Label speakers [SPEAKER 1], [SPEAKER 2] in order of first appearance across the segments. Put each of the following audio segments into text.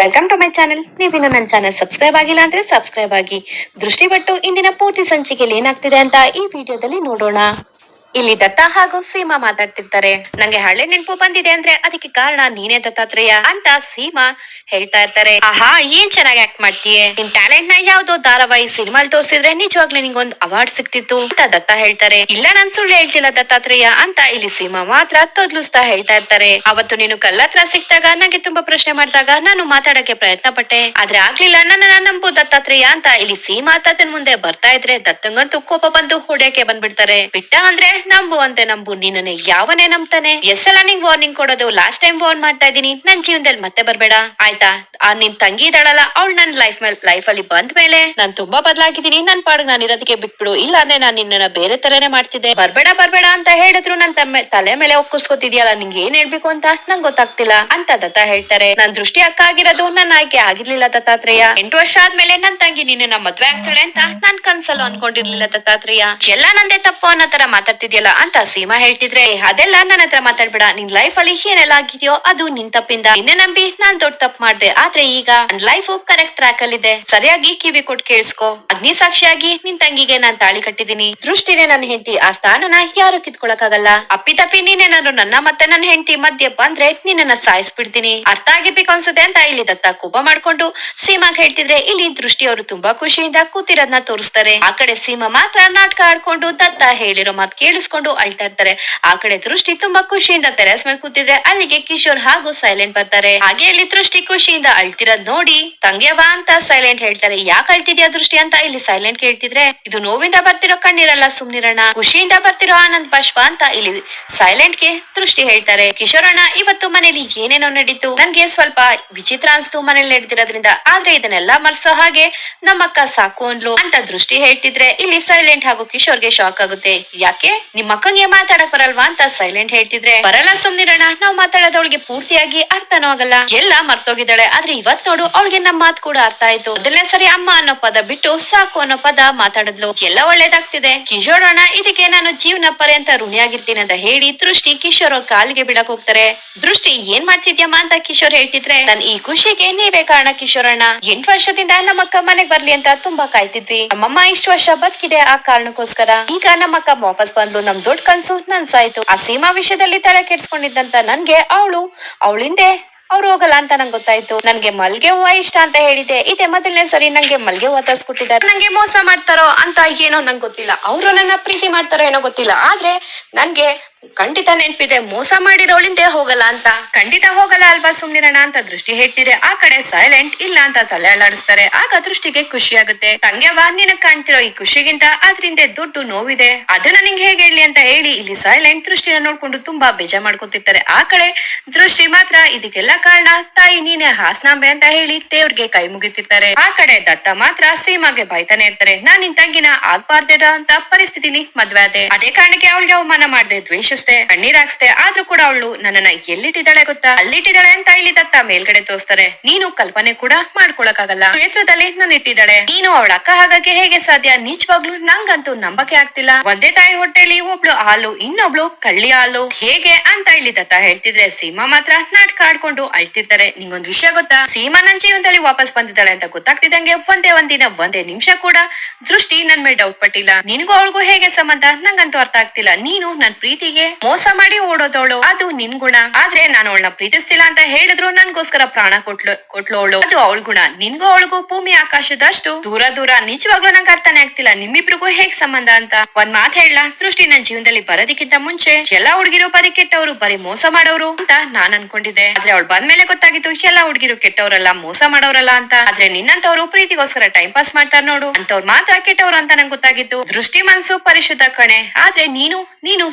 [SPEAKER 1] Welcome to my channel ನೀವಿನ್ನು ನನ್ನ channel subscribe ಆಗಿಲ್ಲ ಅಂದ್ರೆ ಸಬ್ಸ್ಕ್ರೈಬ್ ಆಗಿ. ದೃಷ್ಟಿ ಬಿಟ್ಟು ಇಂದಿನ ಪೂರ್ತಿ ಸಂಚಿಕೆಯಲ್ಲಿ ಏನಾಗ್ತಿದೆ ಅಂತ ಈ ವಿಡಿಯೋದಲ್ಲಿ ನೋಡೋಣ. ಇಲ್ಲಿ ದತ್ತ ಹಾಗೂ ಸೀಮಾ ಮಾತಾಡ್ತಿರ್ತಾರೆ. ನಂಗೆ ಹಳೆ ನೆನಪು ಬಂದಿದೆ ಅಂದ್ರೆ ಅದಕ್ಕೆ ಕಾರಣ ನೀನೇ ದತ್ತಾತ್ರೇಯ ಅಂತ ಸೀಮಾ ಹೇಳ್ತಾ ಇರ್ತಾರೆ. ಆಹಾ ಏನ್ ಚೆನ್ನಾಗಿ ಆಕ್ಟ್ ಮಾಡ್ತೀಯ? ನಿನ್ ಟ್ಯಾಲೆಂಟ್ನ ಯಾವ್ದೋ ಧಾರಾವಾಹಿ ಸಿನಿಮಾಲ್ ತೋರಿಸಿದ್ರೆ ನಿಜವಾಗ್ಲೂ ನಿಂಗೊಂದ್ ಅವಾರ್ಡ್ ಸಿಕ್ತಿತ್ತು ಅಂತ ದತ್ತ ಹೇಳ್ತಾರೆ. ಇಲ್ಲ ನಾನ್ ಸುಳ್ಳು ಹೇಳ್ತಿಲ್ಲ ದತ್ತಾತ್ರೇಯ ಅಂತ ಇಲ್ಲಿ ಸೀಮಾ ಮಾತ್ರ ತೊದ್ಲುಸ್ತಾ ಹೇಳ್ತಾ ಇರ್ತಾರೆ. ಅವತ್ತು ನೀನು ಕಲ್ಲತ್ರ ಸಿಕ್ತಾಗ ನಂಗೆ ತುಂಬಾ ಪ್ರಶ್ನೆ ಮಾಡಿದಾಗ ನಾನು ಮಾತಾಡಕ್ಕೆ ಪ್ರಯತ್ನ ಪಟ್ಟೆ. ಆದ್ರೆ ಆಗ್ಲಿಲ್ಲ ನನ್ನ ನಂಬು ದತ್ತಾತ್ರೇಯ ಅಂತ ಇಲ್ಲಿ ಸೀಮಾ ದತ್ತನ್ ಮುಂದೆ ಬರ್ತಾ ಇದ್ರೆ ದತ್ತಂಗಂತೂ ಕೋಪ ಬಂದು ಹೊಡ್ಯಕ್ಕೆ ಬಂದ್ಬಿಡ್ತಾರೆ. ಬಿಟ್ಟ ಅಂದ್ರೆ ನಂಬು ಅಂತೆ ನಂಬು. ನಿನ್ನನೆ ಯಾವನೇ ನಂಬ್ತಾನೆ? ಎಷ್ಟೆಲ್ಲ ನಿಂಗ್ ವಾರ್ನಿಂಗ್ ಕೊಡೋದು. ಲಾಸ್ಟ್ ಟೈಮ್ ವಾರ್ನ್ ಮಾಡ್ತಾ ಇದೀನಿ ನನ್ ಜೀವನದಲ್ಲಿ ಮತ್ತೆ ಬರ್ಬೇಡ. ಆಯ್ತಾ? ಆ ನಿನ್ ತಂಗಿ ಇದಾಳಲ್ಲ ಅವ್ಳು ನನ್ ಲೈಫ್ ಮೇಲೆ ಲೈಫ್ ಅಲ್ಲಿ ಬಂದ ಮೇಲೆ. ನಾನ್ ತುಂಬಾ ಬದಲಾಗಿದ್ದೀನಿ. ನನ್ ಪಾಡಿಗೆ ನಾನು ಇರೋದಕ್ಕೆ ಬಿಟ್ಬಿಡು. ಇಲ್ಲ ಅಂದ್ರೆ ನಾನ್ ನಿನ್ನ ಬೇರೆ ತರನೇ ಮಾಡ್ತಿದ್ದೆ. ಬರ್ಬೇಡ ಬರ್ಬೇಡ ಅಂತ ಹೇಳಿದ್ರು ನನ್ ತಮ್ಮ ತಲೆ ಮೇಲೆ ಒಕ್ಕಿಸ್ಕೊತಿದ್ಯಲ್ಲ, ನಿಂಗೆ ಏನ್ ಹೇಳ್ಬೇಕು ಅಂತ? ನಂಗ್ ಗೊತ್ತಾಗ್ತಿಲ್ಲ. ಅಂತ ದತ್ತ ಹೇಳ್ತಾರೆ. ನನ್ ದೃಷ್ಟಿ ಅಕ್ಕ ಆಗಿರೋದು ನನ್ನ ಆಯ್ಕೆ ಆಗಿರ್ಲಿಲ್ಲ ದತ್ತಾತ್ರೇಯ. ಎಂಟು ವರ್ಷ ಆದ್ಮೇಲೆ ನನ್ ತಂಗಿ ನಿನ್ನ ಮದ್ವೆ ಆಗ್ತಾಳೆ ಅಂತ ನಾನ್ ಕನ್ಸಲ್ಲೂ ಅನ್ಕೊಂಡಿರ್ಲಿಲ್ಲ ದತ್ತಾತ್ರೇಯ. ಎಲ್ಲ ನಂದೇ ತಪ್ಪು ಅನ್ನೋ ತರ ಮಾತಾಡ್ತಿದ್ಯಲ್ಲ ಅಂತ ಸೀಮಾ ಹೇಳ್ತಿದ್ರೆ "ಏ, ಅದೆಲ್ಲ ನನ್ನ ಹತ್ರ ಮಾತಾಡ್ಬೇಡ. ನಿನ್ ಲೈಫ್ ಅಲ್ಲಿ ಏನೆಲ್ಲ ಆಗಿದ್ಯೋ ಅದು ನಿನ್ ತಪ್ಪಿಂದ. ನಿನ್ನೆ ನಂಬಿ ನಾನ್ ದೊಡ್ಡ ತಪ್ಪು ಮಾಡ್ದೆ. ಆದ್ರೆ ಈಗ ನನ್ ಲೈಫ್ ಕರೆಕ್ಟ್ ಟ್ರ್ಯಾಕ್ ಅಲ್ಲಿ ಇದೆ ಸರಿಯಾಗಿ ಕಿವಿ ಕೊಟ್ಟು ಕೇಳಿಸ್ಕೊ. ಅಗ್ನಿ ಸಾಕ್ಷಿಯಾಗಿ ನಿನ್ ತಂಗಿಗೆ ನಾನ್ ತಾಳಿ ಕಟ್ಟಿದೀನಿ ದೃಷ್ಟಿನೇ ನನ್ನ ಹೆಂಡತಿ. ಆ ಸ್ಥಾನನ ಯಾರು ಕಿತ್ಕೊಳಕ್ಕಾಗಲ್ಲ. ಅಪ್ಪಿ ತಪ್ಪಿ ನೀನೇನಾದ್ರು ನನ್ನ ಮತ್ತೆ ನನ್ನ ಹೆಂಡತಿ ಮಧ್ಯ ಬಂದ್ರೆ ನಿನ್ನನ್ನ ಸಾಯಿಸ್ಬಿಡ್ತೀನಿ. ಅರ್ಥ ಆಗಿರ್ಬೇಕು ಅನ್ಸುತ್ತೆ ಅಂತ ಇಲ್ಲಿ ದತ್ತ ಕೋಪ ಮಾಡ್ಕೊಂಡು ಸೀಮಾಗ್ ಹೇಳ್ತಿದ್ರೆ ಇಲ್ಲಿ ದೃಷ್ಟಿ ಅವರು ತುಂಬಾ ಖುಷಿಯಿಂದ ಕೂತಿರೋದ್ನ ತೋರಿಸ್ತಾರೆ. ಆ ಕಡೆ ಸೀಮಾ ಮಾತ್ರ ನಾಟಕ ಆಡ್ಕೊಂಡು ದತ್ತ ಹೇಳಿರೋ ಮಾತ್ ಕೇಳಿಸ್ಕೊಂಡು ಅಳ್ತಾ ಇರ್ತಾರೆ. ಆ ಕಡೆ ದೃಷ್ಟಿ ತುಂಬಾ ಖುಷಿಯಿಂದ ಟೆರೆಸ್ ಮೇಲೆ ಕೂತಿದ್ರೆ ಅಲ್ಲಿಗೆ ಕಿಶೋರ್ ಹಾಗೂ ಸೈಲೆಂಟ್ ಬರ್ತಾರೆ. ಹಾಗೆ ಅಲ್ಲಿ ದೃಷ್ಟಿ ಖುಷಿಯಿಂದ ಅಳ್ತಿರೋದ್ ನೋಡಿ ತಂಗ್ಯವ ಅಂತ ಸೈಲೆಂಟ್ ಹೇಳ್ತಾರೆ. ಯಾಕೆ ಅಳ್ತಿದ್ಯಾ ದೃಷ್ಟಿ ಅಂತ ಇಲ್ಲಿ ಸೈಲೆಂಟ್ ಕೇಳ್ತಿದ್ರೆ ಇದು ನೋವಿಂದ ಬರ್ತಿರೋ ಕಣ್ಣೀರಲ್ಲ ಸುಮ್ನಿರಣ್ಣ. ಖುಷಿಯಿಂದ ಬರ್ತಿರೋ ಆನಂದ್ ಬಾಷ್ಪ ಅಂತ ಇಲ್ಲಿ ಸೈಲೆಂಟ್ಗೆ ದೃಷ್ಟಿ ಹೇಳ್ತಾರೆ. ಕಿಶೋರಣ್ಣ ಇವತ್ತು ಮನೇಲಿ ಏನೇನೋ ನಡೀತು? ನನ್ಗೆ ಸ್ವಲ್ಪ ವಿಚಿತ್ರ ಅನ್ಸ್ತು ಮನೇಲಿ ನಡೆದಿರೋದ್ರಿಂದ. ಆದ್ರೆ ಇದನ್ನೆಲ್ಲ ಮರ್ಸೋ ಹಾಗೆ ನಮ್ಮಕ್ಕ ಸಾಕು ಅನ್ಲು ಅಂತ ದೃಷ್ಟಿ ಹೇಳ್ತಿದ್ರೆ ಇಲ್ಲಿ ಸೈಲೆಂಟ್ ಹಾಗೂ ಕಿಶೋರ್ಗೆ ಶಾಕ್ ಆಗುತ್ತೆ. ಯಾಕೆ? ನಿಮ್ಮ ಅಕ್ಕಂಗೆ ಮಾತಾಡಕ್ ಬರಲ್ವಾ ಅಂತ ಸೈಲೆಂಟ್ ಹೇಳ್ತಿದ್ರೆ? ಬರಲ್ಲ ಸುಮ್ನಿರಣ ನಾವ್ ಮಾತಾಡೋದವಳಿಗೆ ಪೂರ್ತಿಯಾಗಿ ಅರ್ಥನೂ ಆಗಲ್ಲ ಎಲ್ಲ ಮರ್ತೋಗಿದ್ದಾಳೆ. ಆದ್ರೆ ಇವತ್ ನೋಡು, ಅವಳಿಗೆ ನಮ್ಮ ಮಾತ್ ಕೂಡ ಅರ್ಥ ಆಯ್ತು. ಮೊದಲನೇ ಸರಿ ಅಮ್ಮ ಅನ್ನೋ ಪದ ಬಿಟ್ಟು ಸಾಕು ಅನ್ನೋ ಪದ ಮಾತಾಡಿದ್ಲು. ಎಲ್ಲ ಒಳ್ಳೇದಾಗ್ತಿದೆ. ಕಿಶೋರ್ ಅಣ್ಣ ಇದಕ್ಕೆ ನಾನು ಜೀವನ ಪರ್ಯಂತ ಋಣಿಯಾಗಿರ್ತೀನಿ ಅಂತ ಹೇಳಿ ದೃಷ್ಟಿ ಕಿಶೋರ್ ಅವ್ರ ಕಾಲಿಗೆ ಬಿಡಕ್ ಹೋಗ್ತಾರೆ. ದೃಷ್ಟಿ, ಏನ್ ಮಾಡ್ತಿದ್ಯಮ್ಮ ಅಂತ ಕಿಶೋರ್ ಹೇಳ್ತಿದ್ರೆ, ನನ್ ಈ ಖುಷಿಗೆ ನೀವೇ ಕಾರಣ ಕಿಶೋರಣ್ಣ. ಎಂಟು ವರ್ಷದಿಂದ ನಮ್ಮಕ್ಕ ಮನೆಗ್ ಬರ್ಲಿ ಅಂತ ತುಂಬಾ ಕಾಯ್ತಿದ್ವಿ. ನಮ್ಮಮ್ಮ ಇಷ್ಟು ವರ್ಷ ಬದುಕಿದೆ ಆ ಕಾರಣಕ್ಕೋಸ್ಕರ. ಈಗ ನಮ್ಮಕ್ಕ ವಾಪಸ್ ಬಂದ್ಲು. ನಮ್ ದೊಡ್ಡ ಕನ್ಸು ನನ್ಸಾಯ್ತು ಆ ಸೀಮಾ ವಿಷಯದಲ್ಲಿ ತಲೆ ಕೆಡ್ಸ್ಕೊಂಡಿದ್ದಂತ ನನ್ಗೆ ಅವಳು, ಅವಳಿಂದೆ ಅವ್ರು ಹೋಗಲ್ಲ ಅಂತ ನಂಗೆ ಗೊತ್ತಾಯ್ತು. ನನ್ಗೆ ಮಲ್ಗೆ ಹೂವ ಇಷ್ಟ ಅಂತ ಹೇಳಿದೆ. ಇದೆ ಮೊದಲನೇ ಸರಿ ನಂಗೆ ಮಲ್ಗೆ ಹೂವ ತರ್ಸ್ಕೊಟ್ಟಿದ್ದಾರೆ. ನಂಗೆ ಮೋಸ ಮಾಡ್ತಾರೋ ಅಂತ ಏನೋ ನಂಗೆ ಗೊತ್ತಿಲ್ಲ. ಅವರು ನನ್ನ ಪ್ರೀತಿ ಮಾಡ್ತಾರೋ ಏನೋ ಗೊತ್ತಿಲ್ಲ. ಆದ್ರೆ ನನ್ಗೆ ಖಂಡಿತ ನೆನ್ಪಿದೆ. ಮೋಸ ಮಾಡಿರೋಳಿಂದೆ ಹೋಗಲ್ಲ ಅಂತ. ಖಂಡಿತ ಹೋಗಲ್ಲ ಅಲ್ವಾ ಸುಮ್ನಿರಣ ಅಂತ ದೃಷ್ಟಿ ಹೇಳ್ತಿದೆ ಆ ಕಡೆ ಸೈಲೆಂಟ್ ಇಲ್ಲ ಅಂತ ತಲೆ ಅಲ್ಲಾಡಿಸ್ತಾರೆ. ಆಗ ದೃಷ್ಟಿಗೆ ಖುಷಿ ಆಗುತ್ತೆ. ತಂಗ್ಯವ ನಿನ ಕಾಣ್ತಿರೋ ಈ ಖುಷಿಗಿಂತ ಅದ್ರಿಂದ ದುಡ್ಡು ನೋವಿದೆ. ಅದನ್ನ ನಿಂಗೆ ಹೇಗೆ ಹೇಳಿ ಅಂತ ಹೇಳಿ ಇಲ್ಲಿ ಸೈಲೆಂಟ್ ದೃಷ್ಟಿನ ನೋಡ್ಕೊಂಡು ತುಂಬಾ ಬೇಜಾರ್ ಮಾಡ್ಕೊತಿರ್ತಾರೆ. ಆ ಕಡೆ ದೃಷ್ಟಿ ಮಾತ್ರ ಇದಕ್ಕೆಲ್ಲ ಕಾರಣ ತಾಯಿ ನೀನೆ ಹಾಸನಾಂಬೆ ಅಂತ ಹೇಳಿ ದೇವ್ರಿಗೆ ಕೈ ಮುಗಿತಿರ್ತಾರೆ. ಆ ಕಡೆ ದತ್ತ ಮಾತ್ರ ಸೀಮಾಗೆ ಬೈತಾನೆ ಇರ್ತಾರೆ. ನಾನ್ ನಿನ್ ತಂಗಿನ ಆಗ್ಬಾರ್ದೇದ ಅಂತ ಪರಿಸ್ಥಿತಿಲಿ ಮದ್ವೆ ಅದೇ ಕಾರಣಕ್ಕೆ ಅವಳಿಗೆ ಅವಮಾನ ಮಾಡ್ದೆ ದ್ವೇಷಿಸ್ದೆ ಕಣ್ಣೀರ್ ಹಾಕ್ಸ್ದೆ ಆದ್ರೂ ಕೂಡ ಅವಳು ನನ್ನನ್ನ ಎಲ್ಲಿಟ್ಟಿದ್ದಾಳೆ ಗೊತ್ತಾ? ಅಲ್ಲಿಟ್ಟಿದ್ದಾಳೆ ಅಂತ ಇಲ್ಲಿ ದತ್ತ ಮೇಲ್ಗಡೆ ತೋರಿಸ್ತಾರೆ. ನೀನು ಕಲ್ಪನೆ ಕೂಡ ಮಾಡ್ಕೊಳಕಾಗಲ್ಲ ಕ್ಷೇತ್ರದಲ್ಲಿ ನನ್ನ ಇಟ್ಟಿದ್ದಾಳೆ. ನೀನು ಅವಳ ಅಕ್ಕ ಹಾಗಕ್ಕೆ ಹೇಗೆ ಸಾಧ್ಯ? ನಿಜವಾಗ್ಲು ನಂಗಂತೂ ನಂಬಕೆ ಆಗ್ತಿಲ್ಲ. ಒಂದೇ ತಾಯಿ ಹೊಟ್ಟೆಲಿ ಒಬ್ಳು ಹಾಲು, ಇನ್ನೊಬ್ಳು ಕಳ್ಳಿ ಹಾಲು. ಹೇಗೆ ಅಂತ ಇಲ್ಲಿ ದತ್ತ ಹೇಳ್ತಿದ್ರೆ ಸೀಮಾ ಮಾತ್ರ ನಾಟಕ ಆಡ್ಕೊಂಡು ಅಳ್ತಿರ್ತಾರೆ. ನಿಂಗೊಂದ್ ವಿಷಯ ಗೊತ್ತಾ? ಸೀಮಾ ನನ್ ಜೀವನದಲ್ಲಿ ವಾಪಸ್ ಬಂದಿದ್ದಾಳೆ ಅಂತ ಗೊತ್ತಾಗ್ತಿದ್ದಂಗೆ ಒಂದೇ ಒಂದಿನ, ಒಂದೇ ನಿಮಿಷ ಕೂಡ ದೃಷ್ಟಿ ನನ್ ಮೇಲೆ ಡೌಟ್ ಪಟ್ಟಿಲ್ಲ. ನಿನ್ಗೂ ಅವಳಿಗೂ ಹೇಗೆ ಸಂಬಂಧ? ನಂಗಂತೂ ಅರ್ಥ ಆಗ್ತಿಲ್ಲ. ನೀನು ನನ್ ಪ್ರೀತಿಗೆ ಮೋಸ ಮಾಡಿ ಓಡೋದವಳು. ಅದು ನಿನ್ ಗುಣ. ಆದ್ರೆ ನಾನು ಅವಳನ್ನ ಪ್ರೀತಿಸ್ತಿಲ್ಲ ಅಂತ ಹೇಳಿದ್ರು ನನ್ಗೋಸ್ಕರ ಪ್ರಾಣ ಕೊಟ್ಲು ಕೊಟ್ಲು ಅವಳು ಅದು ಅವಳ ಗುಣ. ನಿನ್ಗೂ ಅವಳಿಗೂ ಭೂಮಿ ಆಕಾಶದಷ್ಟು ದೂರ ದೂರ ನಿಜವಾಗ್ಲೂ ನಂಗೆ ಅರ್ಥನೇ ಆಗ್ತಿಲ್ಲ. ನಿಮ್ಮಿಬ್ರಿಗೂ ಹೇಗ್ ಸಂಬಂಧ ಅಂತ. ಒಂದ್ ಮಾತ್ ಹೇಳ. ದೃಷ್ಟಿ ನನ್ ಜೀವನದಲ್ಲಿ ಬರೋದಕ್ಕಿಂತ ಮುಂಚೆ ಎಲ್ಲಾ ಹುಡುಗಿರು ಬರೀ ಕೆಟ್ಟವರು, ಬರೀ ಮೋಸ ಮಾಡೋರು ಅಂತ ನಾನ್ ಅನ್ಕೊಂಡಿದ್ದೆ. ಆದ್ರೆ ಅವಳು ಬಂದ್ಮೇಲೆ ಗೊತ್ತಾಗಿತ್ತು ಎಲ್ಲಾ ಹುಡುಗಿರು ಕೆಟ್ಟವರಲ್ಲ, ಮೋಸ ಮಾಡೋರಲ್ಲ ಅಂತ. ಆದ್ರೆ ನಿನ್ನಂತವ್ರು ಪ್ರೀತಿಗೋಸ್ಕರ ಟೈಮ್ ಪಾಸ್ ಮಾಡ್ತಾರ ನೋಡು. ಅಂತವ್ರು ಮಾತ್ರ ಕೆಟ್ಟವ್ರು ಅಂತ ನಂಗೆ ಗೊತ್ತಾಗಿತ್ತು. ದೃಷ್ಟಿ ಮನ್ಸು ಪರಿಶುದ್ಧ ಕಣೆ. ಆದ್ರೆ ನೀನು ನೀನು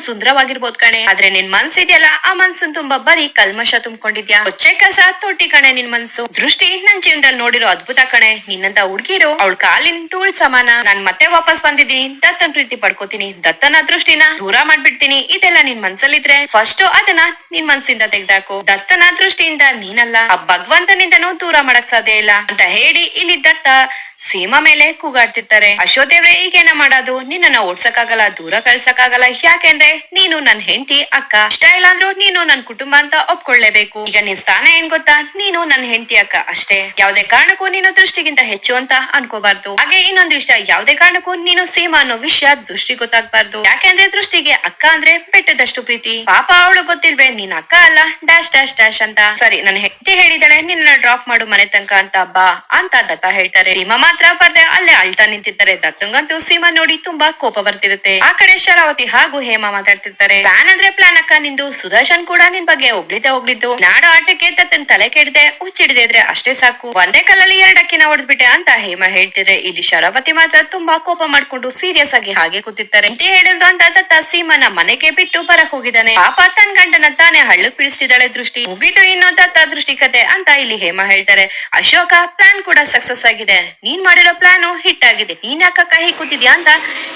[SPEAKER 1] ಸುಂದರವಾಗಿರ್ಬೋದ್ ಕಣೆ. ಆದ್ರೆ ನಿನ್ ಮನ್ಸಿದ್ಯಲ್ಲ, ಆ ಮನ್ಸನ್ ತುಂಬಾ ಬರೀ ಕಲ್ಮಶ ತುಂಬಿಕೊಂಡಿದ್ಯಾ? ಕೊಚ್ಚೆ ಕಸ ತೊಟ್ಟಿ ಕಣೆ ನಿನ್ ಮನ್ಸು. ದೃಷ್ಟಿ ನನ್ ಜೀವನದಲ್ಲಿ ನೋಡಿರೋ ಅದ್ಭುತ ಕಣೆ. ನಿನ್ನಂತ ಹುಡ್ಗಿರು ಅವಳ ಕಾಲಿನ ತೂಳ್ ಸಮಾನ. ನಾನ್ ಮತ್ತೆ ವಾಪಸ್ ಬಂದಿದ್ದೀನಿ. ದತ್ತನ್ ಪ್ರೀತಿ ಪಡ್ಕೋತೀನಿ. ದತ್ತನ ದೃಷ್ಟಿನ ದೂರ ಮಾಡ್ಬಿಡ್ತೀನಿ. ಇದೆಲ್ಲ ನಿನ್ ಮನ್ಸಲ್ಲಿದ್ರೆ ಫಸ್ಟ್ ಅದನ್ನ ನಿನ್ ಮನ್ಸಿಂದ ತೆಗ್ದಾಕು. ದತ್ತನ ದೃಷ್ಟಿಯಿಂದ ನೀನಲ್ಲ. ಆ ಭಗವಂತನಿಂದನೂ ದೂರ ಮಾಡಕ್ ಸಾಧ್ಯ ಇಲ್ಲ. ಅಂತ ಹೇಳಿ ಇಲ್ಲಿ ದತ್ತ ಸೀಮಾ ಮೇಲೆ ಕೂಗಾಡ್ತಿರ್ತಾರೆ. ಅಶೋಕ್ ದೇವ್ರೆ ಈಗೇನ ಮಾಡೋದು? ನಿನ್ನನ್ನ ಓಡ್ಸಕ್ಕಾಗಲ್ಲ, ದೂರ ಕಳ್ಸಕ್ಕಾಗಲ್ಲ. ಯಾಕೆಂದ್ರೆ ನೀನು ನನ್ ಹೆಂಡತಿ, ಅಕ್ಕ. ಇಷ್ಟ ಇಲ್ಲ ಅಂದ್ರೂ ನೀನು ನನ್ ಕುಟುಂಬ ಅಂತ ಒಪ್ಕೊಳ್ಳೇಬೇಕು. ಈಗ ನಿನ್ ಸ್ಥಾನ ಏನ್ ಗೊತ್ತಾ? ನೀನು ನನ್ ಹೆಂಡತಿ, ಅಕ್ಕ ಅಷ್ಟೇ. ಯಾವ್ದೇ ಕಾರಣಕ್ಕೂ ನೀನು ದೃಷ್ಟಿಗಿಂತ ಹೆಚ್ಚು ಅಂತ ಅನ್ಕೋಬಾರ್ದು. ಹಾಗೆ ಇನ್ನೊಂದು ವಿಷಯ, ಯಾವ್ದೇ ಕಾರಣಕ್ಕೂ ನೀನು ಸೀಮಾ ಅನ್ನೋ ವಿಷಯ ದೃಷ್ಟಿ ಗೊತ್ತಾಗ್ಬಾರ್ದು. ಯಾಕೆಂದ್ರೆ ದೃಷ್ಟಿಗೆ ಅಕ್ಕ ಅಂದ್ರೆ ಬೆಟ್ಟದಷ್ಟು ಪ್ರೀತಿ. ಪಾಪ ಅವಳು ಗೊತ್ತಿಲ್ವೇ, ನೀನ್ ಅಕ್ಕ ಅಲ್ಲ, ಡ್ಯಾಶ್ ಡ್ಯಾಶ್ ಡ್ಯಾಶ್ ಅಂತ. ಸರಿ ನನ್ನ ಹೆಂಡತಿ ಹೇಳಿದಾಳೆ ನಿನ್ನ ಡ್ರಾಪ್ ಮಾಡು ಮನೆ ತನಕ ಅಂತ ಬಾ ಅಂತ ದತ್ತ ಹೇಳ್ತಾರೆ. ಸೀಮಾ ಮಾತ್ರ ಪರ್ದೆ ಅಲ್ಲೇ ಅಳ್ತಾ ನಿಂತಿದ್ದಾರೆ ದತ್ತಂಗಂತೂ ಸೀಮಾ ನೋಡಿ ತುಂಬಾ ಕೋಪ ಬರ್ತಿರುತ್ತೆ. ಆ ಕಡೆ ಶರಾವತಿ ಹಾಗೂ ಹೇಮಾ ಮಾತಾಡ್ತಿರ್ತಾರೆ. ಪ್ಲಾನ್ ಅಂದ್ರೆ ಪ್ಲಾನ್ ಅಕ್ಕ. ನಿಂದು ಸುದರ್ಶನ್ ಕೂಡ ನಿನ್ ಬಗ್ಗೆ ಹೋಗ್ಲಿದ್ದೆ ಹೋಗ್ಲಿದ್ದು ನಾಡು ಆಟಕ್ಕೆ ತತ್ತನ್ ತಲೆ ಕೆಡದೆ ಹುಚ್ಚಿಡಿದ್ರೆ ಅಷ್ಟೇ ಸಾಕು. ಒಂದೇ ಕಲ್ಲಲ್ಲಿ ಎರಡಕ್ಕಿನ ಹೊಡೆದ್ಬಿಟ್ಟೆ ಅಂತ ಹೇಮಾ ಹೇಳ್ತಿದ್ರೆ. ಇಲ್ಲಿ ಶರಾವತಿ ಮಾತ್ರ ತುಂಬಾ ಕೋಪ ಮಾಡ್ಕೊಂಡು ಸೀರಿಯಸ್ ಆಗಿ ಹಾಗೆ ಕೂತಿರ್ತಾರೆ. ಅಂತ ಹೇಳಿದ್ರು ಅಂತ ತತ್ತ ಸೀಮನ ಮನೆಗೆ ಬಿಟ್ಟು ಬರಕ್ ಹೋಗಿದ್ದಾನೆ. ಪಾಪ ತನ್ ಗಂಡನ ತಾನೇ ಹಳ್ಳು ಬೀಳಿಸ್ತಿದ್ದಾಳೆ ದೃಷ್ಟಿ. ಮುಗಿದು ಇನ್ನು ತತ್ತ ದೃಷ್ಟಿ ಕತೆ ಅಂತ ಇಲ್ಲಿ ಹೇಮಾ ಹೇಳ್ತಾರೆ. ಅಶೋಕ ಪ್ಲಾನ್ ಕೂಡ ಸಕ್ಸಸ್ ಆಗಿದೆ. ನೀನ್ ಮಾಡಿರೋ ಪ್ಲಾನ್ ಹಿಟ್ ಆಗಿದೆ. ನೀನ್ ಯಾಕ ಕಹಿ ಕೂತಿದ್ಯಾ ಅಂತ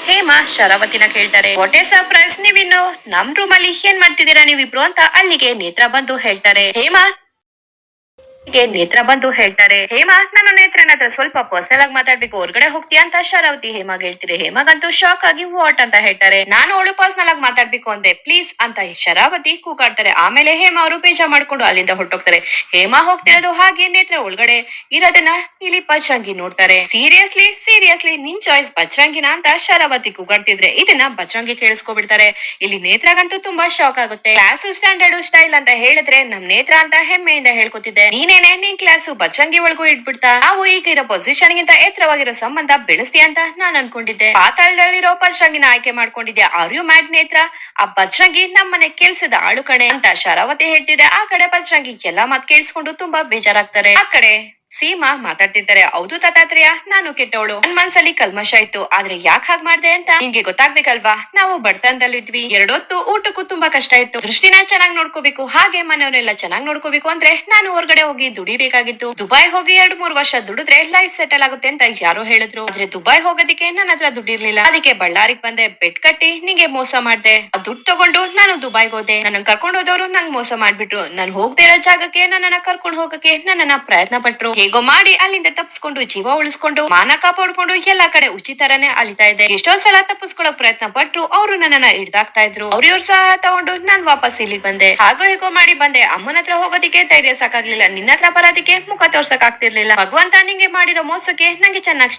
[SPEAKER 1] ಹೇಮಾ ಶರಾವತಿನ ಕೇಳ್ತಾರೆ. ಹೊಟ್ಟೆ ಸರ್ಪ್ರೈಸ್ ನೀವಿನ್ನು. ನಮ್ ರೂಮ್ ಅಲ್ಲಿ ಏನ್ ಮಾಡ್ತಿದ್ದೀರಾ ನೀವಿಬ್ರು? ಅಂತ ಅಲ್ಲಿಗೆ ನೇತ್ರ ಬಂದು ಹೇಳ್ತಾರೆ. ಹೇಮಾ ಗೆ ನೇತ್ರ ಬಂದು ಹೇಳ್ತಾರೆ, ಹೇಮಾ ನನ್ನ ನೇತ್ರನ ಹತ್ರ ಸ್ವಲ್ಪ ಪರ್ಸನಲ್ ಆಗಿ ಮಾತಾಡ್ಬೇಕು, ಹೊರಗಡೆ ಹೋಗ್ತೀಯಾ ಅಂತ ಶರಾವತಿ ಹೇಮಾಗ್ ಹೇಳ್ತೀರಿ ಹೇಮಾಗಂತೂ ಶಾಕ್ ಆಗಿ ವಾಟ್ ಅಂತ ಹೇಳ್ತಾರೆ. ನಾನು ಅವಳು ಪರ್ಸನಲ್ ಆಗಿ ಮಾತಾಡ್ಬೇಕು ಅಂದೆ ಪ್ಲೀಸ್ ಅಂತ ಶರಾವತಿ ಕೂಗಾಡ್ತಾರೆ. ಆಮೇಲೆ ಹೇಮಾ ಅವರು ಬೇಜಾ ಮಾಡ್ಕೊಂಡು ಅಲ್ಲಿಂದ ಹೊರಟೋಗ್ತಾರೆ. ಹೇಮಾ ಹೋಗ್ತಿರೋದು ಹಾಗೆ, ನೇತ್ರ ಒಳಗಡೆ ಇರೋದನ್ನ ಇಲ್ಲಿ ಬಜರಂಗಿ ನೋಡ್ತಾರೆ. ಸೀರಿಯಸ್ಲಿ ಸೀರಿಯಸ್ಲಿ ನಿನ್ ಚಾಯ್ಸ್ ಬಜರಂಗಿನ ಅಂತ ಶರಾವತಿ ಕೂಗಾಡ್ತಿದ್ರೆ, ಇದನ್ನ ಬಜರಂಗಿ ಕೇಳಿಸ್ಕೊಬಿಡ್ತಾರೆ. ಇಲ್ಲಿ ನೇತ್ರಗಂತೂ ತುಂಬಾ ಶಾಕ್ ಆಗುತ್ತೆ. ಕ್ಲಾಸ್ ಸ್ಟ್ಯಾಂಡರ್ಡ್ ಸ್ಟೈಲ್ ಅಂತ ಹೇಳಿದ್ರೆ ನಮ್ ನೇತ್ರ ಅಂತ ಹೆಮ್ಮೆಯಿಂದ ಹೇಳ್ಕೊತಿದ್ದೆ. ನೀನೇನೆ ನಿನ್ ಕ್ಲಾಸ್ ಬಚ್ಚಂಗಿ ಒಳಗೂ ಇಟ್ಬಿಡ್ತಾ? ನಾವು ಈಗ ಇರೋ ಪೊಸಿಷನ್ ಗಿಂತ ಎತ್ತರವಾಗಿರೋ ಸಂಬಂಧ ಬೆಳೆಸ್ತೀಯ ಅಂತ ನಾನ್ ಅನ್ಕೊಂಡಿದ್ದೆ. ಪಾತಾಳದಲ್ಲಿರೋ ಬಚ್ಚಂಗಿನ ಆಯ್ಕೆ ಮಾಡ್ಕೊಂಡಿದ್ದೆ ಆರ್ ಯು ಮ್ಯಾಡ್ ನೇತ್ರ? ಆ ಬಚ್ಚಂಗಿ ನಮ್ಮನೆ ಕೆಲ್ಸದ ಆಳು ಕಣೆ ಅಂತ ಶರಾವತಿ ಹೇಳ್ತಿದೆ. ಆ ಕಡೆ ಬಚ್ಚಂಗಿ ಎಲ್ಲಾ ಮಾತ್ ಕೇಳಿಸ್ಕೊಂಡು ತುಂಬಾ ಬೇಜಾರಾಗ್ತಾರೆ. ಆ ಕಡೆ ಸೀಮಾ ಮಾತಾಡ್ತಿದ್ದಾರೆ ಹೌದು ತಾತಾತ್ರೆಯ, ನಾನು ಕೆಟ್ಟವಳು. ನನ್ ಮನ್ಸಲ್ಲಿ ಕಲ್ಮಶ ಇತ್ತು. ಆದ್ರೆ ಯಾಕೆ ಹಾಗ್ ಮಾಡ್ದೆ ಅಂತ ನಿಂಗೆ ಗೊತ್ತಾಗ್ಬೇಕಲ್ವಾ? ನಾವು ಬಡತನದಲ್ಲಿದ್ವಿ. ಎರಡೊತ್ತು ಊಟಕ್ಕೂ ತುಂಬಾ ಕಷ್ಟ ಇತ್ತು. ದೃಷ್ಟಿನ ಚೆನ್ನಾಗಿ ನೋಡ್ಕೋಬೇಕು. ಹಾಗೆ ಮನೆಯವರೆಲ್ಲ ಚೆನ್ನಾಗಿ ನೋಡ್ಕೋಬೇಕು ಅಂದ್ರೆ ನಾನು ಹೊರಗಡೆ ಹೋಗಿ ದುಡಿಬೇಕಾಗಿತ್ತು. ದುಬೈ ಹೋಗಿ ಎರಡ್ ಮೂರ್ ವರ್ಷ ದುಡಿದ್ರೆ ಲೈಫ್ ಸೆಟಲ್ ಆಗುತ್ತೆ ಅಂತ ಯಾರೋ ಹೇಳಿದ್ರು. ಆದ್ರೆ ದುಬೈ ಹೋಗೋದಕ್ಕೆ ನನ್ನ ಹತ್ರ ದುಡ್ಡಿರ್ಲಿಲ್ಲ. ಅದಕ್ಕೆ ಬಳ್ಳಾರಿಗೆ ಬಂದೆ, ಬೆಡ್ ಕಟ್ಟಿ ನಿಂಗೆ ಮೋಸ ಮಾಡ್ದೆ. ದುಡ್ಡು ತಗೊಂಡು ನಾನು ದುಬೈಗೆ ಹೋದೆ. ನನ್ನ ಕರ್ಕೊಂಡು ಹೋದವರು ನಂಗ್ ಮೋಸ ಮಾಡ್ಬಿಟ್ರು. ನಾನು ಹೋಗದೆ ಇರೋ ಜಾಗಕ್ಕೆ ನನ್ನನ್ನ ಕರ್ಕೊಂಡು ಹೋಗಕ್ಕೆ ನನ್ನನ್ನ ಪ್ರಯತ್ನ ಪಟ್ರು ಹೇಗೋ ಮಾಡಿ ಅಲ್ಲಿಂದ ತಪ್ಪಿಸ್ಕೊಂಡು ಜೀವ ಉಳಿಸ್ಕೊಂಡು, ಮಾನ ಕಾಪಾಡ್ಕೊಂಡು ಎಲ್ಲ ಕಡೆ ಉಚಿತರನೇ ಅಲಿತಾ ಇದ್ದೆ. ಎಷ್ಟೋ ಸಲ ತಪ್ಪಿಸ್ಕೊಳಕ್ ಪ್ರಯತ್ನ ಪಟ್ರು ಅವರು ನನ್ನನ್ನ ಹಿಡ್ದಾಕ್ತಾ ಇದ್ರು. ಅವ್ರ ಇವ್ರ ಸಹಾಯ ತಗೊಂಡು ನಾನ್ ವಾಪಸ್ ಇಲ್ಲಿಗೆ ಬಂದೆ. ಹಾಗೋ ಹೇಗೋ ಮಾಡಿ ಬಂದೆ. ಅಮ್ಮನ ಹತ್ರ ಹೋಗೋದಿಕ್ಕೆ ಧೈರ್ಯ ಸಾಕಾಗ್ಲಿಲ್ಲ. ನಿನ್ನ ಹತ್ರ ಬರೋದಿಕ್ಕೆ ಮುಖ ತೋರ್ಸಕ್ ಆಗ್ತಿರ್ಲಿಲ್ಲ. ಭಗವಂತ ನಿಂಗೆ ಮಾಡಿರೋ ಮೋಸಕ್ಕೆ ನಂಗೆ ಚೆನ್ನಾಗಿ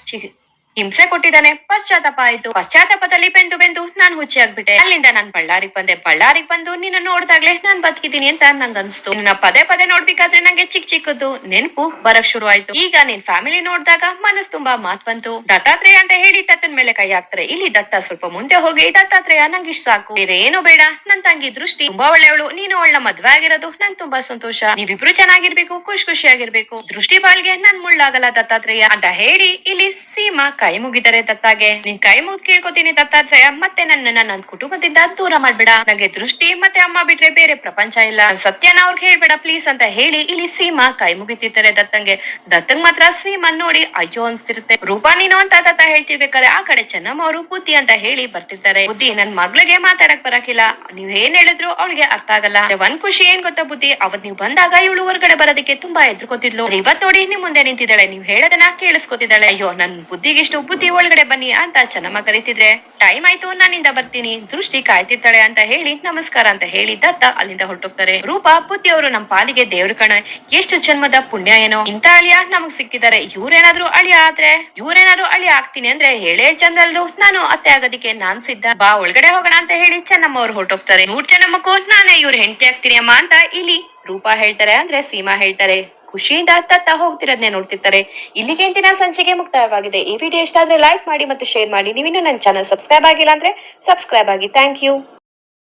[SPEAKER 1] ಹಿಂಸೆ ಕೊಟ್ಟಿದ್ದಾನೆ. ಪಶ್ಚಾತ್ತಾಪ ಆಯ್ತು. ಪಶ್ಚಾತ್ತಾಪದಲ್ಲಿ ಬೆಂದು ಬೆಂದು ನಾನ್ ಹುಚ್ಚಿ ಆಗ್ಬಿಟ್ಟೆ ಅಲ್ಲಿಂದ ನಾನ್ ಬಳ್ಳಾರಿಗೆ ಬಂದೆ. ಬಳ್ಳಾರಿಗೆ ಬಂದು ನಿನ್ನ ನೋಡ್ದಾಗ್ಲೆ ನಾನ್ ಬದುಕಿದೀನಿ ಅಂತ ನಂಗ್ ಅನ್ಸ್ತು ನಿನ್ನ ಪದೇ ಪದೇ ನೋಡ್ಬೇಕಾದ್ರೆ ನಂಗೆ ಚಿಕ್ಕ ಚಿಕ್ಕದ್ದು ನೆನಪು ಬರಕ್ ಶುರು ಆಯ್ತು. ಈಗ ನಿನ್ ಫ್ಯಾಮಿಲಿ ನೋಡ್ದಾಗ ಮನಸ್ ತುಂಬಾ ಮಾತ್ ಬಂತು. ದತ್ತಾತ್ರೇಯ ಅಂತ ಹೇಳಿ ದತ್ತನ್ ಮೇಲೆ ಕೈ ಹಾಕ್ತಾರೆ. ಇಲ್ಲಿ ದತ್ತ ಸ್ವಲ್ಪ ಮುಂದೆ ಹೋಗಿ, ದತ್ತಾತ್ರೇಯ ನಂಗೆ ಇಷ್ಟ ಸಾಕು. ಬೇರೆ ಏನು ಬೇಡ, ನನ್ ತಂಗಿ ದೃಷ್ಟಿ. ತುಂಬಾ ಒಳ್ಳೆಯವಳು, ನೀನು ಅವಳ ಮದ್ವೆ ಆಗಿರೋದು ನಂಗೆ ತುಂಬಾ ಸಂತೋಷ. ನೀವಿಬ್ರು ಚೆನ್ನಾಗಿರ್ಬೇಕು, ಖುಷಿ ಖುಷಿಯಾಗಿರ್ಬೇಕು. ದೃಷ್ಟಿ ಬಾಳ್ಗೆ ನನ್ ಮುಳ್ಳಾಗಲ್ಲ ದತ್ತಾತ್ರೇಯ ಅಂತ ಹೇಳಿ ಇಲ್ಲಿ ಸೀಮಾ ಕೈ ಮುಗಿತಾರೆ ದತ್ತಾಗೆ ನಿನ್ ಕೈ ಮುಗಿದ್ ಕೇಳ್ಕೊತೀನಿ ದತ್ತಾತ್ರೇಯ ಮತ್ತೆ ನನ್ನ ನನ್ನ ಕುಟುಂಬದಿಂದ ದೂರ ಮಾಡ್ಬೇಡ. ನಂಗೆ ದೃಷ್ಟಿ ಮತ್ತೆ ಅಮ್ಮ ಬಿಟ್ರೆ ಬೇರೆ ಪ್ರಪಂಚ ಇಲ್ಲ. ನಾನ್ ಸತ್ಯನ ಅವ್ರಿಗೆ ಹೇಳ್ಬೇಡ ಪ್ಲೀಸ್ ಅಂತ ಹೇಳಿ ಇಲ್ಲಿ ಸೀಮಾ ಕೈ ಮುಗಿತಿರ್ತಾರೆ ದತ್ತಂಗೆ. ದತ್ತಂಗ್ ಮಾತ್ರ ಸೀಮಾ ನೋಡಿ ಅಯ್ಯೋ ಅನ್ಸ್ತಿರುತ್ತೆ. ರೂಪಾ ನೀನು ಅಂತ ದತ್ತ ಹೇಳ್ತಿರ್ಬೇಕಾದ್ರೆ ಆ ಕಡೆ ಚೆನ್ನಮ್ಮ ಅವರು ಬುದ್ಧಿ ಅಂತ ಹೇಳಿ ಬರ್ತಿರ್ತಾರೆ. ಬುದ್ಧಿ ನನ್ ಮಗ್ಳಿಗೆ ಮಾತಾಡಕ್ ಬರಕಿಲ್ಲ. ನೀವ್ ಏನ್ ಹೇಳಿದ್ರು ಅವಳಿಗೆ ಅರ್ಥ ಆಗಲ್ಲ. ಒಂದ್ ಖುಷಿ ಏನ್ ಗೊತ್ತಾ ಬುದ್ಧಿ? ಅವತ್ ನೀವ್ ಬಂದಾಗ ಇವಳು ಹೊರಗಡೆ ಬರೋದಕ್ಕೆ ತುಂಬಾ ಎದ್ರುಕೊತಿದ್ಲು ಇವತ್ ನೋಡಿ ನಿಮ್ ಮುಂದೆ ನಿಂತಿದ್ದಾಳೆ. ನೀವ್ ಹೇಳದನ್ನ ಕೇಳಿಸ್ಕೊತಿದ್ದಾಳೆ. ಅಯ್ಯೋ, ನನ್ ಬುದ್ಧಿ ಒಳಗಡೆ ಬನ್ನಿ ಅಂತ ಚೆನ್ನಮ್ಮ ಕರೀತಿದ್ರೆ, ಟೈಮ್ ಆಯ್ತು ನಾನಿಂದ ಬರ್ತೀನಿ. ದೃಷ್ಟಿ ಕಾಯ್ತಿರ್ತಾಳೆ ಅಂತ ಹೇಳಿ ನಮಸ್ಕಾರ ಅಂತ ಹೇಳಿ ದತ್ತ ಅಲ್ಲಿಂದ ಹೊರಟೋಗ್ತಾರೆ. ರೂಪಾ, ಬುದ್ಧಿ ಅವರು ನಮ್ ಪಾಲಿಗೆ ದೇವ್ರ ಕಣ. ಎಷ್ಟು ಜನ್ಮದ ಪುಣ್ಯ ಏನೋ. ಇಂತ ಅಳಿಯ ನಮಗ್ ಸಿಕ್ಕಿದ್ದಾರೆ ಇವ್ರೇನಾದ್ರೂ ಅಳಿಯ ಆದ್ರೆ? ಇವ್ರೇನಾದ್ರು ಅಳಿಯ ಆಗ್ತೀನಿ ಅಂದ್ರೆ ಹೇಳೇ ಚಂದ್ರಲ್ಲೂ ನಾನು ಅತ್ತೆ ಆಗೋದಿಕ್ಕೆ ನಾನ್ ಸಿದ್ಧ. ಬಾ, ಒಳಗಡೆ ಹೋಗೋಣ ಅಂತ ಹೇಳಿ ಚೆನ್ನಮ್ಮ ಅವ್ರು ಹೊರಟೋಗ್ತಾರೆ. ನೂರ್ ಚೆನ್ನಮ್ಮಕ್ಕೂ ನಾನೇ ಇವ್ರ ಹೆಂಡತಿ ಆಗ್ತೀನಿ ಅಮ್ಮ ಅಂತ ಇಲ್ಲಿ ರೂಪಾ ಹೇಳ್ತಾರೆ ಅಂದ್ರೆ ಸೀಮಾ ಹೇಳ್ತಾರೆ. ಖುಷಿಯಿಂದ ಹತ್ತತ್ತಾ ಹೋಗ್ತಿರೋದ್ನೇ ನೋಡ್ತಿರ್ತಾರೆ. ಇಲ್ಲಿಗೆ ಇಂದಿನ ಸಂಚಿಕೆ ಮುಕ್ತಾಯವಾಗಿದೆ. ಈ ವಿಡಿಯೋ ಇಷ್ಟ ಆದ್ರೆ ಲೈಕ್ ಮಾಡಿ ಮತ್ತು ಶೇರ್ ಮಾಡಿ. ನೀವಿನ್ನೂ ನನ್ನ ಚಾನಲ್ ಸಬ್ಸ್ಕ್ರೈಬ್ ಆಗಿಲ್ಲ ಅಂದ್ರೆ ಸಬ್ಸ್ಕ್ರೈಬ್ ಆಗಿ. Thank you